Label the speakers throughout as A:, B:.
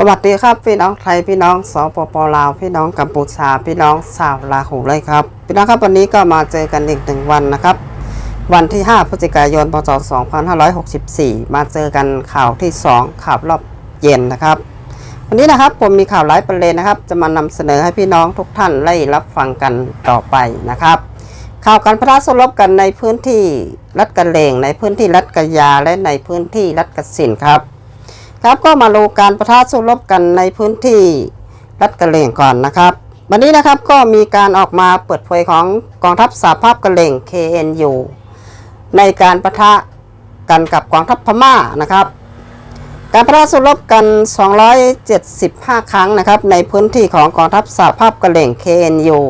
A: สวัสดีครับพี่น้องไทยพี่น้องสปปลาวพี่น้องกัมพูชาพี่น้องชาวลาหูเลยครับพี่น้องครับวันนี้ก็มาเจอกันอีกหนึ่งวันนะครับ วันที่ 5พฤศจิกายนพศ2564 มาเจอกันข่าวที่ 2 ข่าวรอบเย็นนะครับ วันนี้นะครับผมมีข่าวหลายประเด็นนะครับ จะมานำเสนอให้พี่น้องทุกท่านได้รับฟังกันต่อไปนะครับ ข่าวการพระสลบกันในพื้นที่รัฐกะเลงในพื้นที่รัฐกะยาและในพื้นที่รัฐกะสินครับ ครับก็มาดูการประทะสู้รบกันในพื้นที่รัฐกะเหล่งก่อนนะครับ วันนี้นะครับก็มีการออกมาเปิดเผยของกองทัพสาภาพกะเหล่ง KNU ในการประทะกันกับกองทัพพม่านะครับ การประทะสู้รบกัน 275 ครั้งนะครับในพื้นที่ของกองทัพสาภาพกะเหล่ง KNU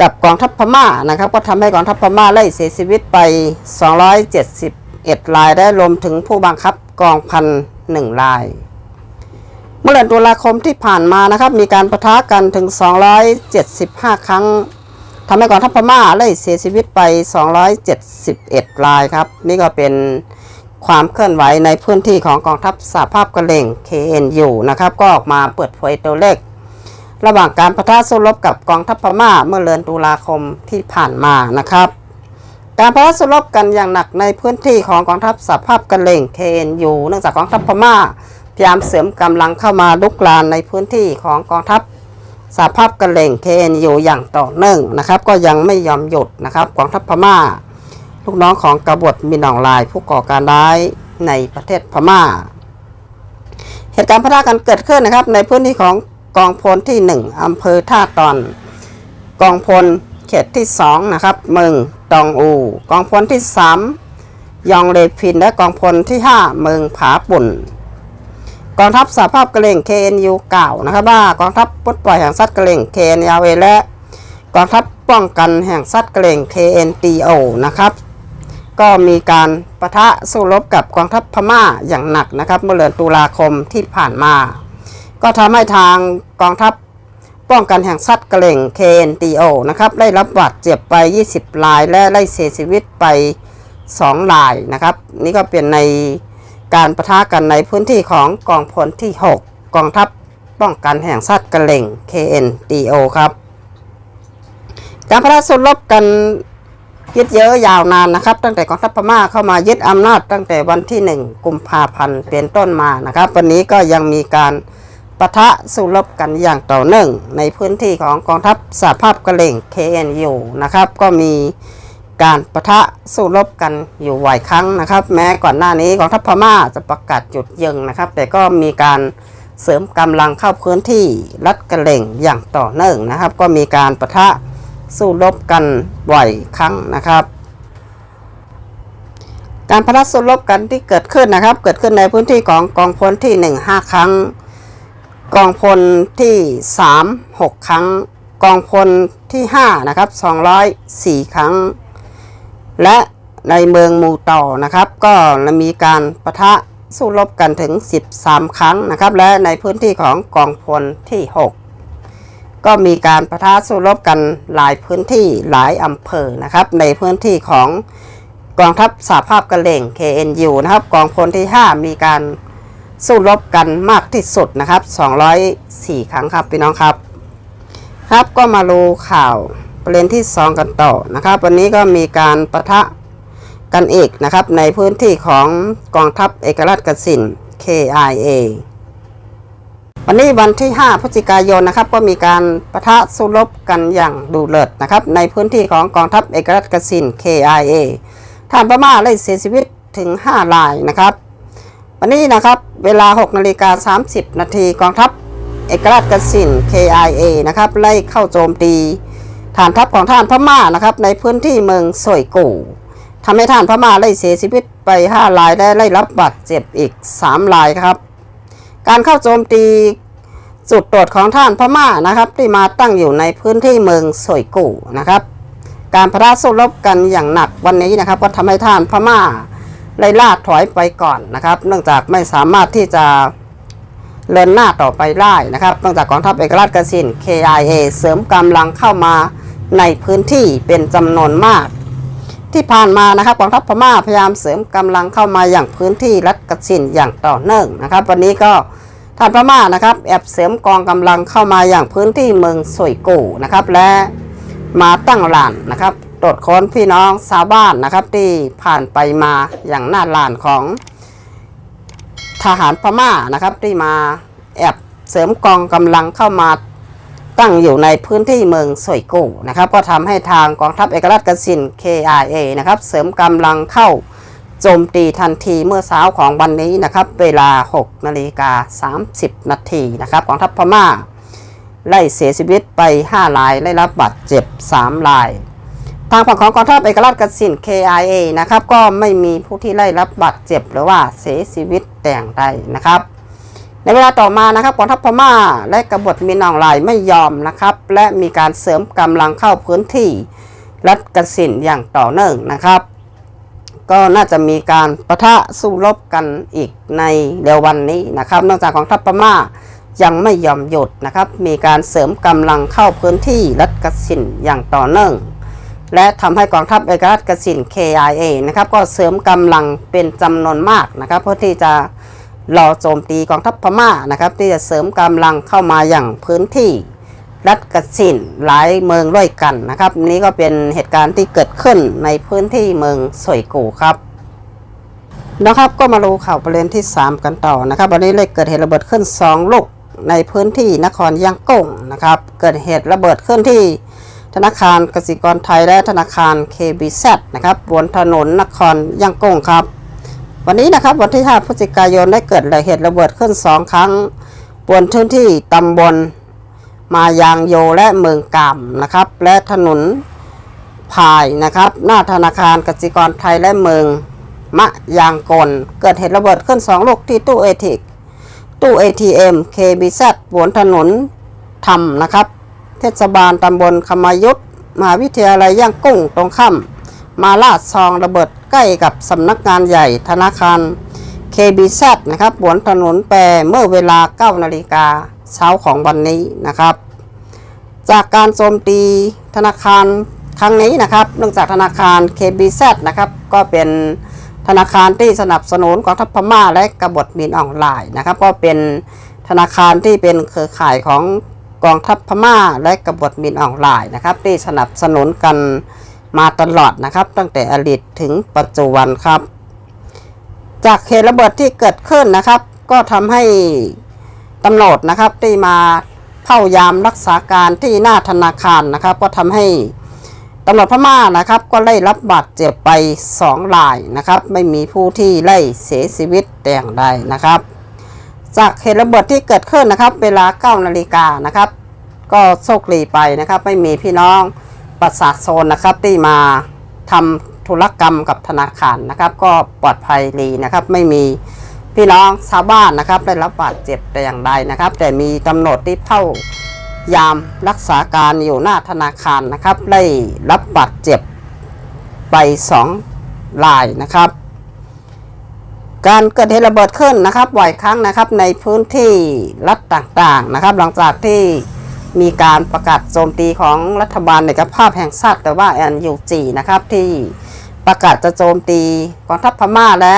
A: กับกองทัพพม่านะครับ ก็ทำให้กองทัพพม่าไล่เสียชีวิตไป 271 รายได้รวมถึงผู้บังคับกองพัน หนึ่งราย เมื่อเดือนตุลาคมที่ผ่านมานะครับ มีการประทะกันถึง 275 ครั้งทำให้กองทัพพม่าไล่เสียชีวิตไป 271 รายครับ นี่ก็เป็นความเคลื่อนไหวในพื้นที่ของกองทัพสหภาพกะเหล่ง KNU นะครับ ก็ออกมาเปิดเผยตัวเลข ระหว่างการประทะสู้รบกับกองทัพพม่าเมื่อเดือนตุลาคมที่ผ่านมานะครับ การประสู้รบกันอย่างหนักในพื้นที่ของกองทัพสหภาพกะเหล่ง KNU เนื่องจากกองทัพพม่าพยายามเสริมกำลังเข้ามาลุกลานในพื้นที่ของกองทัพสหภาพกะเลง KNU อย่างต่อเนื่องนะครับ ก็ยังไม่ยอมหยุดนะครับกองทัพพม่า ลูกน้องของกบฏมินองลายผู้ก่อการร้ายในประเทศพม่า เหตุการณ์พะทะกันเกิดขึ้นนะครับ ในพื้นที่ของกองพลที่ 1อำเภอท่าตอน กองพล ขตที่ 2 นะครับเมืองตองอู กองพลที่ 3 ยองเลพินและกองพลที่ 5 เมืองผาปุ่น กองทัพสหภาพกะเหล่ง KNU กล่าวนะครับว่ากองทัพปลดปล่อยแห่งสัตว์กะเหล่ง KNLA และกองทัพป้องกันแห่งสัตว์กะเหล่ง KNTO นะครับก็มีการประทะสู้รบกับกองทัพพม่าอย่างหนักนะครับเมื่อเดือนตุลาคมที่ผ่านมา ก็ทำให้ทางกองทัพ ป้องกันแห่งสัตว์กะเหล่ง KNTO นะครับได้รับบาดเจ็บไป 20ราย และได้เสียชีวิตไป 2 รายนะครับ นี่ก็เป็นในการประทะกันในพื้นที่ของกองพลที่ 6 กองทัพป้องกันแห่งสัตว์กะเหล่ง KNTO ครับ การประทะสู้รบกันยึดเยอะยาวนานนะครับ ตั้งแต่กองทัพพม่าเข้ามายึดอำนาจตั้งแต่วันที่ 1 กุมภาพันธ์เป็นต้นมานะครับ วันนี้ก็ยังมีการ ปะทะสู้รบกันอย่างต่อเนื่องในพื้นที่ของกองทัพสหภาพกะเหล่ง KNU นะครับ ก็มีการปะทะสู้รบกันอยู่หลายครั้งนะครับ แม้ก่อนหน้านี้กองทัพพม่าจะประกาศหยุดยิงนะครับ แต่ก็มีการเสริมกำลังเข้าพื้นที่รัดกระเหล่งอย่างต่อเนื่องนะครับ ก็มีการปะทะสู้รบกันบ่อยครั้งนะครับ การพลัดสู้รบกันที่เกิดขึ้นนะครับ เกิดขึ้นในพื้นที่ของกองพลที่ 1 5 ครั้ง กองพลที่ 3 6 ครั้ง กองพลที่ 5 นะครับ 204 ครั้ง และในเมืองมูต่อนะครับ ก็มีการประทะสู้รบกันถึง 13 ครั้งนะครับ และในพื้นที่ของกองพลที่ 6 ก็มีการประทะสู้รบกันหลายพื้นที่หลายอำเภอนะครับ ในพื้นที่ของกองทัพสหภาพกระเหล่ง KNU นะครับ กองพลที่ 5 มีการ สู้รบกันมากที่สุดนะครับ 204 ครั้งครับพี่น้องครับ ครับก็มาดูข่าวประเด็นที่ 2 กันต่อนะครับ วันนี้ก็มีการประทะกันอีกนะครับ ในพื้นที่ของกองทัพเอกราชกสิน KIA วันนี้วันที่ 5 พฤศจิกายนนะครับ ก็มีการประทะสู้รบกันอย่างดูเลิศนะครับ ในพื้นที่ของกองทัพเอกราชกสิน KIA ท่านพม่าได้เสียชีวิตถึง 5 รายนะครับ วันนี้นะครับเวลา 6นาฬิกา30 นาทีกองทัพเอกราชกสิน KIA นะครับไล่เข้าโจมตีฐานทัพของท่านพม่านะครับในพื้นที่เมืองสวยกู่ทำให้ท่านพม่าได้เสียชีวิตไป 5 รายและได้รับบาดเจ็บอีก 3 รายครับ การเข้าโจมตีจุดตรวจของท่านพม่านะครับ ที่มาตั้งอยู่ในพื้นที่เมืองสวยกู่นะครับ การพระสู้รบกันอย่างหนักวันนี้นะครับก็ทำให้ท่านพม่า ไล่ล่าถอยไปก่อนนะครับ เนื่องจากไม่สามารถที่จะเดินหน้าต่อไปได้นะครับเนื่องจากกองทัพเอกราชกสิน KIA เสริมกำลังเข้ามาในพื้นที่เป็นจำนวนมาก ที่ผ่านมานะครับกองทัพพม่าพยายามเสริมกำลังเข้ามาอย่างพื้นที่รัฐกสินอย่างต่อเนื่องนะครับ วันนี้ก็ทานพม่านะครับแอบเสริมกองกำลังเข้ามาอย่างพื้นที่เมืองสวยกูนะครับและมาตั้งหลานนะครับ ตรวจค้นพี่น้องชาวบ้านนะครับ ที่ผ่านไปมาอย่างหน้าลานของทหารพม่านะครับที่มาแอบเสริมกองกำลังเข้ามาตั้งอยู่ในพื้นที่เมืองสวยกูนะครับ ก็ทำให้ทางกองทัพเอกราชกสิน KIA นะครับ เสริมกำลังเข้าโจมตีทันทีเมื่อเช้าของวันนี้นะครับ เวลา 6นาฬิกา30 นาทีนะครับกองทัพพม่าไล่เสียชีวิตไป 5 รายได้รับบาดเจ็บ 3 ราย ทางฝั่งของกองทัพเอกราชกสิน KIA นะครับก็ไม่มีผู้ที่ได้รับบาดเจ็บหรือว่าเสียชีวิตแต่อย่างใดนะครับ ในเวลาต่อมานะครับกองทัพพม่าและกบฏมินออนไลน์ไม่ยอมนะครับ และมีการเสริมกำลังเข้าพื้นที่รัฐกสินอย่างต่อเนื่องนะครับ ก็น่าจะมีการประทะสู้รบกันอีกในเร็ววันนี้นะครับนอกจากกองทัพพม่ายังไม่ยอมหยุดนะครับ มีการเสริมกำลังเข้าพื้นที่รัฐกสินอย่างต่อเนื่อง และทำให้กองทัพเอกราชกสิน KIA นะครับก็เสริมกำลังเป็นจำนวนมากนะครับเพื่อที่จะรอโจมตีกองทัพพม่านะครับที่จะเสริมกำลังเข้ามาอย่างพื้นที่รัฐกสินหลายเมืองด้วยกันนะครับ นี้ก็เป็นเหตุการณ์ที่เกิดขึ้นในพื้นที่เมืองสวยกูครับนะครับก็มาดูข่าวประเด็นที่ 3 กันต่อนะครับ วันนี้เลยเกิดเหตุระเบิดขึ้น 2 ลูกในพื้นที่นครย่างกุ้งนะครับ เกิดเหตุระเบิดขึ้นที่ ธนาคารกสิกรไทยและธนาคาร KBZ นะครับบนถนนนครย่างกุ้งครับ วันนี้นะครับวันที่ 5พฤศจิกายนได้เกิดเหตุระเบิดขึ้น 2 ครั้ง บนพื้นที่ตำบลมายางโยและเมืองกามนะครับ และถนนพายนะครับ หน้าธนาคารกสิกรไทยและเมืองมะยางกล เกิดเหตุระเบิดขึ้น 2 ลูกที่ตู้เอทิกตู้ ATM KBZ บนถนนธรรมนะครับ เทศบาลตำบลขมายุทธมหาวิทยาลัยย่างกุ้งตรงข้ามมาลาดซองระเบิดใกล้กับสำนักงานใหญ่ธนาคาร KBZ นะครับบนถนนแปรเมื่อเวลา 9 นาฬิกาเช้าของวันนี้นะครับ จากการโจมตีธนาคารครั้งนี้นะครับ เนื่องจากธนาคาร KBZ นะครับก็เป็นธนาคารที่สนับสนุนกองทัพพม่าและกบฏมินออนไลน์นะครับ ก็เป็นธนาคารที่เป็นเครือข่ายของ กองทัพพม่าและกบฏมินออนไลน์นะครับที่สนับสนุนกันมาตลอดนะครับ ตั้งแต่อดีตถึงปัจจุบันครับ จากเหตุระเบิดที่เกิดขึ้นนะครับ ก็ทำให้ตำรวจนะครับที่มาเฝ้ายามรักษาการที่หน้าธนาคารนะครับ ก็ทำให้ตำรวจพม่านะครับ ก็ได้รับบาดเจ็บไป2รายนะครับ ไม่มีผู้ที่ไล่เสียชีวิตแต่อย่างใดนะครับ จากเหตุระเบิดที่เกิดขึ้นนะครับ เวลา 9 นาฬิกานะครับ ก็โชคดีไปนะครับ ไม่มีพี่น้องประชาทชนนะครับที่มาทำธุรกรรมกับธนาคารนะครับ ก็ปลอดภัยดีนะครับ ไม่มีพี่น้องชาวบ้านนะครับ ได้รับบาดเจ็บแต่อย่างใดนะครับ แต่มีตำรวจที่เข้ายามรักษาการอยู่หน้าธนาคารนะครับ ได้รับบาดเจ็บไปสองรายนะครับ การเกิดเหตุระเบิดขึ้นนะครับบ่อยครั้งนะครับในพื้นที่รัฐต่างๆนะครับ หลังจากที่มีการประกาศโจมตีของรัฐบาลเอกภาพแห่งชาติแต่ว่า NUG นะครับที่ประกาศจะโจมตีกองทัพพม่าและ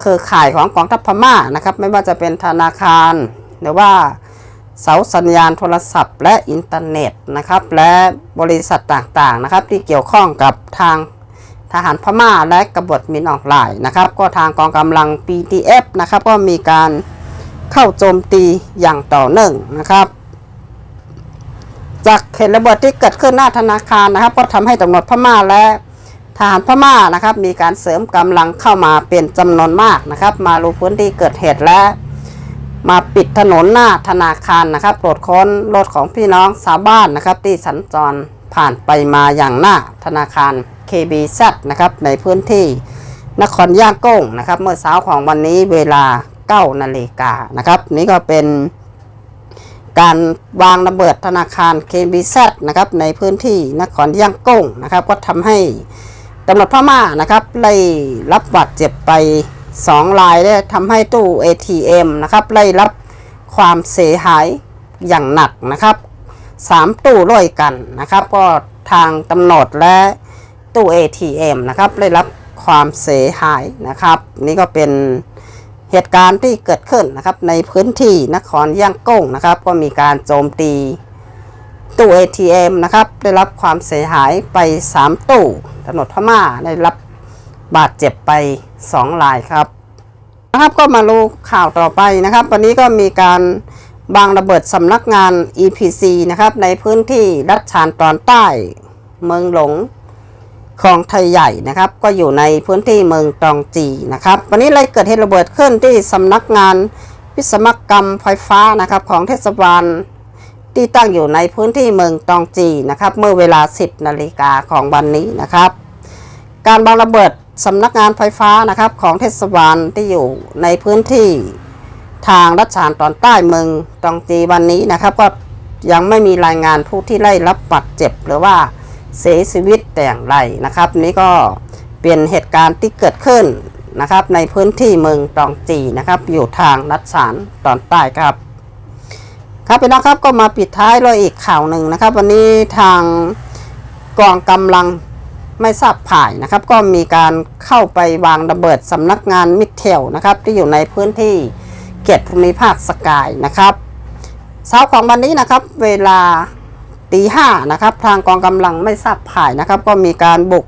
A: เครือข่ายของกองทัพพม่านะครับ ไม่ว่าจะเป็นธนาคาร หรือว่าเสาสัญญาณโทรศัพท์ และอินเทอร์เน็ตนะครับ และบริษัทต่างๆนะครับ ที่เกี่ยวข้องกับทาง ทหารพม่าและกบฏมินออนไลน์นะครับ ก็ทางกองกำลัง PTF นะครับก็มีการเข้าโจมตีอย่างต่อเนื่องนะครับ จากเหตุระเบิดที่เกิดขึ้นหน้าธนาคารนะครับ ก็ทำให้ตำรวจพม่าและทหารพม่านะครับ มีการเสริมกำลังเข้ามาเป็นจำนวนมากนะครับ มาลงพื้นที่เกิดเหตุและมาปิดถนนหน้าธนาคารนะครับตรวจค้นรถของพี่น้องชาวบ้านนะครับ ที่สัญจรผ่านไปมาอย่างหน้าธนาคาร KBZ นะครับในพื้นที่นครย่างกุ้งนะครับ เมื่อเช้าของวันนี้เวลา 9 นาฬิกานะครับ นี่ก็เป็นการวางระเบิดธนาคาร KBZ นะครับในพื้นที่นครย่างกุ้งนะครับ ก็ทำให้ตำรวจพม่านะครับได้รับบาดเจ็บไป 2 รายได้ทำให้ตู้ ATM นะครับได้รับความเสียหายอย่างหนักนะครับ 3 ตู้ร่วยกันนะครับ ก็ทางตำรวจและ ตู้ ATM นะครับได้รับความเสียหายนะครับ นี่ก็เป็นเหตุการณ์ที่เกิดขึ้นนะครับ ในพื้นที่นครย่างกุ้งนะครับ ก็มีการโจมตีตู้ ATM นะครับ ได้รับความเสียหายไป 3 ตู้ตำรวจพม่าได้รับบาดเจ็บไป 2 รายครับนะครับก็มารู้ข่าวต่อไปนะครับ วันนี้ก็มีการบางระเบิดสำนักงาน EPC นะครับ ในพื้นที่รัชชานตอนใต้ เมืองหลง คลองไทยใหญ่นะครับ ก็อยู่ในพื้นที่เมืองตองจีนะครับ วันนี้เลยเกิดเหตุระเบิดขึ้นที่สำนักงานวิศวกรรมไฟฟ้านะครับของเทศบาลที่ตั้งอยู่ในพื้นที่เมืองตองจีนะครับเมื่อเวลา 10นาฬิกาของวันนี้นะครับ การบางระเบิดสำนักงานไฟฟ้านะครับของเทศบาลที่อยู่ในพื้นที่ทางรัชชานตอนใต้เมืองตองจีวันนี้นะครับ ก็ยังไม่มีรายงานผู้ที่ได้รับบาดเจ็บหรือว่า เสียชีวิตแต่อย่างไรนะครับ นี่ก็เป็นเหตุการณ์ที่เกิดขึ้นนะครับ ในพื้นที่เมืองตองจีนะครับ อยู่ทางรัชชานตอนใต้ครับ ครับพี่น้องครับก็มาปิดท้ายเลยอีกข่าวหนึ่งนะครับ วันนี้ทางกองกำลังไม่ทราบผ่ายนะครับ ก็มีการเข้าไปวางระเบิดสำนักงานมิเทลนะครับ ที่อยู่ในพื้นที่เขตภูมิภาคสกายนะครับเช้าของวันนี้นะครับ เวลา ตีห้านะครับ ทางกองกำลังไม่ทราบผ่ายนะครับ ก็มีการบุก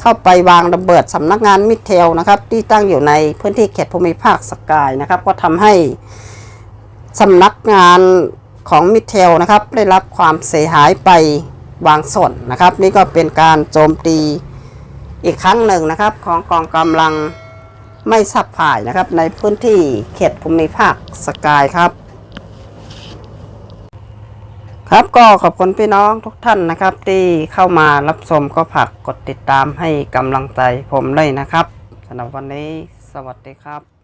A: เข้าไปวางระเบิดสำนักงานมิเทลนะครับ ที่ตั้งอยู่ในพื้นที่เขตภูมิภาคสกายนะครับ ก็ทำให้สำนักงานของมิเทลนะครับ ได้รับความเสียหายไปบางส่วนนะครับ นี่ก็เป็นการโจมตีอีกครั้งหนึ่งนะครับ ของกองกำลังไม่สับผ่ายนะครับ ในพื้นที่เขตภูมิภาคสกายครับ ครับก็ขอบคุณพี่น้องทุกท่านนะครับ ที่เข้ามารับชมก็ฝากกดติดตามให้กำลังใจผมเลยนะครับสำหรับวันนี้สวัสดีครับ